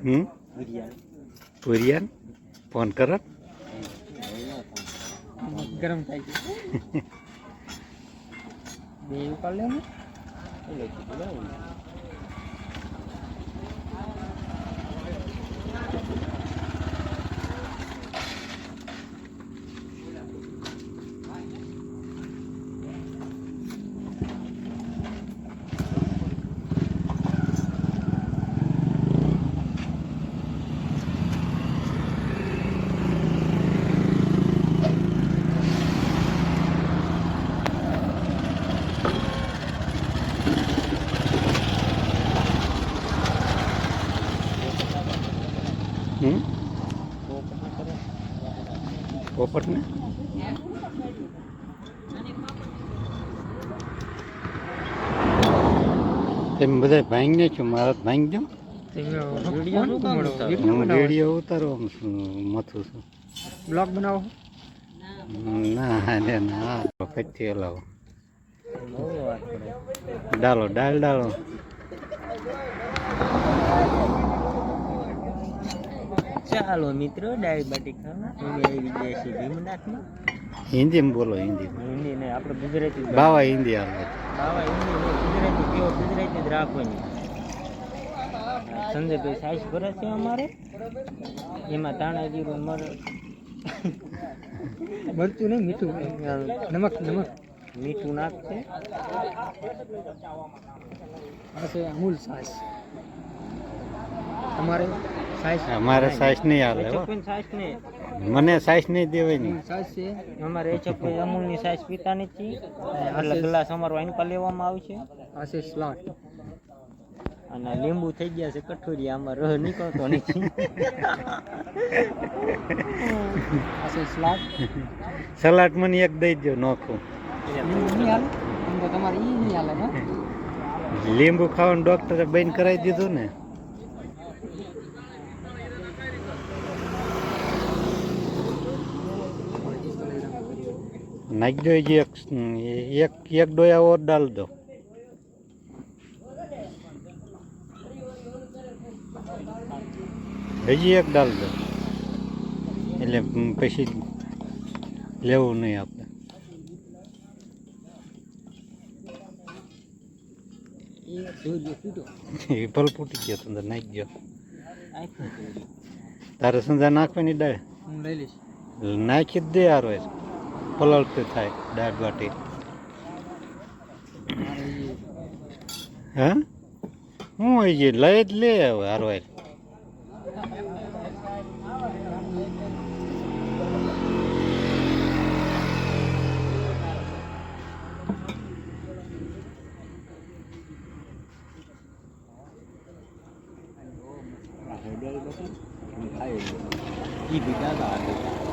હમ? ભૂરિયાન phone કરો. ગરમ થાય છે. બે ઉપાડ લે ને હમ? પોપટ ને તેમ બધા ભાંગી છું? મારા ભાંગ દો હું રેડિયો ઉતારો આમ શું મથું છું બ્લોગ બનાવો? ના ને ના કચ્છી હલાવો. ડાલો ડાલ ડાલો. ચાલો મિત્રો ડાયાબિટીક ખાવા. અમે આવી ગયા છીએ ભીમનાથમાં હિન્દીમાં બોલો હિન્દી હિન્દી ને આપણે ગુજરાતી બાવા હિન્દી આવે. બાવા હિન્દી ને ગુજરાતી કેવો ગુજરાતી જ રાખવાની સંજયભાઈ સાઈસ ભરે છે અમારે. એમાં તાણાજી મર મરચું. નહીં મીઠું નમક નમક. મીઠું નાખશે. છે અમૂલ છાશ તમારે? છાશ અમારે સાઈસ નહીં હાલે મને સાઈસ નહીં દેવાય નહીં છે. અમારે એ ચોખ્ખી અમૂલની છાશ પીતા નથી એટલે ગ્લાસ અમારો આઈન પર લેવામાં આવશે આ છે સ્લાટ. અને લીંબુ થઈ ગયા છે કઠોરી આમાં રહ નીકળતો નથી આ છે સ્લાટ. સલાડ મને એક દઈ દો નોખું. લીંબુ ખાવાનું. ડોક્ટરે બંધ કરાવી દીધું ને. નાખી દો હજી એક એક એક ડોયા ઓર ડાલ દો. હજી એક ડાલ દો. એટલે પછી લેવું નહીં આપણે. જોજો ફૂટો ગયો અંદર નાખી ગયો. તારે સંજા નાખવાની ડાય હું લઈ લઈશ. નાખી જ દે હારો એ પલળતું થાય દાળ બાટી હે? હું હોય છે? લઈ જ લે હવે હારવાય. ઈ બીજા